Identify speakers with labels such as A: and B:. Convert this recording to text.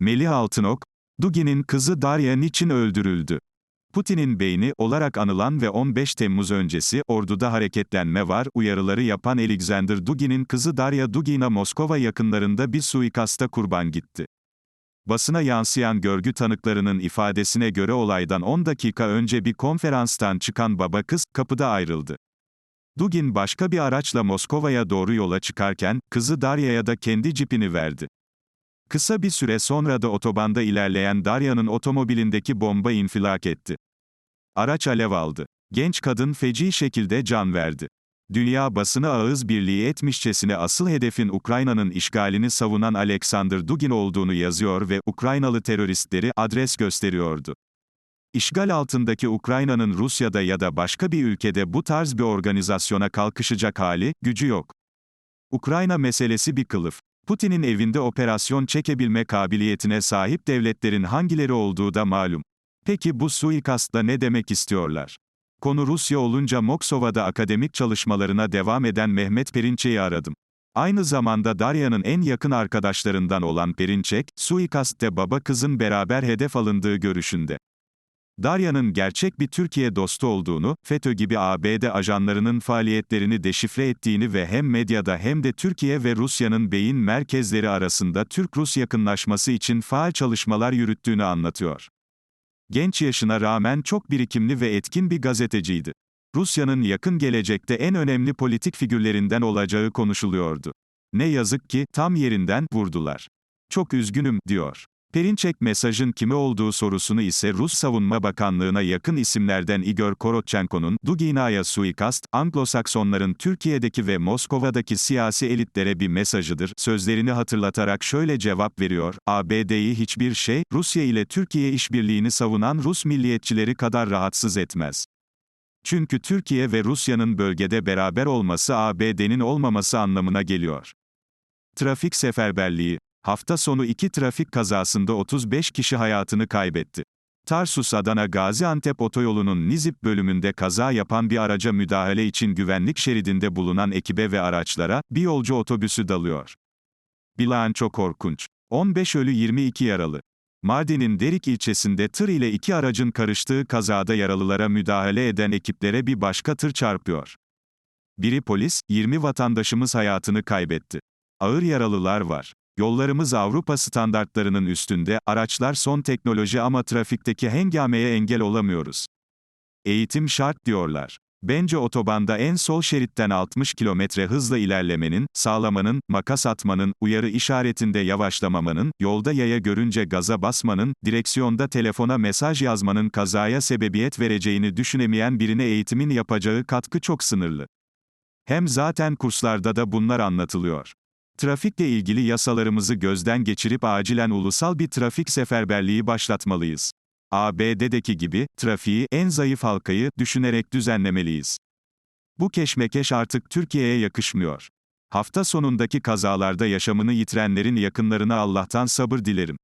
A: Melih Altınok, Dugin'in kızı Darya niçin öldürüldü? Putin'in beyni olarak anılan ve 15 Temmuz öncesi orduda hareketlenme var uyarıları yapan Alexander Dugin'in kızı Darya Dugina Moskova yakınlarında bir suikasta kurban gitti. Basına yansıyan görgü tanıklarının ifadesine göre olaydan 10 dakika önce bir konferanstan çıkan baba kız kapıda ayrıldı. Dugin başka bir araçla Moskova'ya doğru yola çıkarken kızı Darya'ya da kendi cipini verdi. Kısa bir süre sonra da otobanda ilerleyen Darya'nın otomobilindeki bomba infilak etti. Araç alev aldı. Genç kadın feci şekilde can verdi. Dünya basını ağız birliği etmişçesine asıl hedefin Ukrayna'nın işgalini savunan Alexander Dugin olduğunu yazıyor ve Ukraynalı teröristleri adres gösteriyordu. İşgal altındaki Ukrayna'nın Rusya'da ya da başka bir ülkede bu tarz bir organizasyona kalkışacak hali, gücü yok. Ukrayna meselesi bir kılıf. Putin'in evinde operasyon çekebilme kabiliyetine sahip devletlerin hangileri olduğu da malum. Peki bu suikastla ne demek istiyorlar? Konu Rusya olunca Moksova'da akademik çalışmalarına devam eden Mehmet Perinçek'i aradım. Aynı zamanda Darya'nın en yakın arkadaşlarından olan Perinçek, suikastte baba kızın beraber hedef alındığı görüşünde. Darya'nın gerçek bir Türkiye dostu olduğunu, FETÖ gibi ABD ajanlarının faaliyetlerini deşifre ettiğini ve hem medyada hem de Türkiye ve Rusya'nın beyin merkezleri arasında Türk-Rus yakınlaşması için faal çalışmalar yürüttüğünü anlatıyor. Genç yaşına rağmen çok birikimli ve etkin bir gazeteciydi. Rusya'nın yakın gelecekte en önemli politik figürlerinden olacağı konuşuluyordu. Ne yazık ki, tam yerinden vurdular. Çok üzgünüm, diyor. Perinçek mesajın kimi olduğu sorusunu ise Rus Savunma Bakanlığı'na yakın isimlerden Igor Korotchenko'nun, Dugina'ya suikast, Anglo-Saksonların Türkiye'deki ve Moskova'daki siyasi elitlere bir mesajıdır, sözlerini hatırlatarak şöyle cevap veriyor, ABD'yi hiçbir şey, Rusya ile Türkiye işbirliğini savunan Rus milliyetçileri kadar rahatsız etmez. Çünkü Türkiye ve Rusya'nın bölgede beraber olması ABD'nin olmaması anlamına geliyor. Trafik seferberliği Hafta sonu iki trafik kazasında 35 kişi hayatını kaybetti. Tarsus-Adana Gaziantep otoyolunun Nizip bölümünde kaza yapan bir araca müdahale için güvenlik şeridinde bulunan ekibe ve araçlara, bir yolcu otobüsü dalıyor. Bilanço korkunç. 15 ölü 22 yaralı. Mardin'in Derik ilçesinde tır ile iki aracın karıştığı kazada yaralılara müdahale eden ekiplere bir başka tır çarpıyor. Biri polis, 20 vatandaşımız hayatını kaybetti. Ağır yaralılar var. Yollarımız Avrupa standartlarının üstünde, araçlar son teknoloji ama trafikteki hengameye engel olamıyoruz. Eğitim şart diyorlar. Bence otobanda en sol şeritten 60 kilometre hızla ilerlemenin, sağlamanın, makas atmanın, uyarı işaretinde yavaşlamamanın, yolda yaya görünce gaza basmanın, direksiyonda telefona mesaj yazmanın kazaya sebebiyet vereceğini düşünemeyen birine eğitimin yapacağı katkı çok sınırlı. Hem zaten kurslarda da bunlar anlatılıyor. Trafikle ilgili yasalarımızı gözden geçirip acilen ulusal bir trafik seferberliği başlatmalıyız. ABD'deki gibi, trafiği, en zayıf halkayı, düşünerek düzenlemeliyiz. Bu keşmekeş artık Türkiye'ye yakışmıyor. Hafta sonundaki kazalarda yaşamını yitirenlerin yakınlarına Allah'tan sabır dilerim.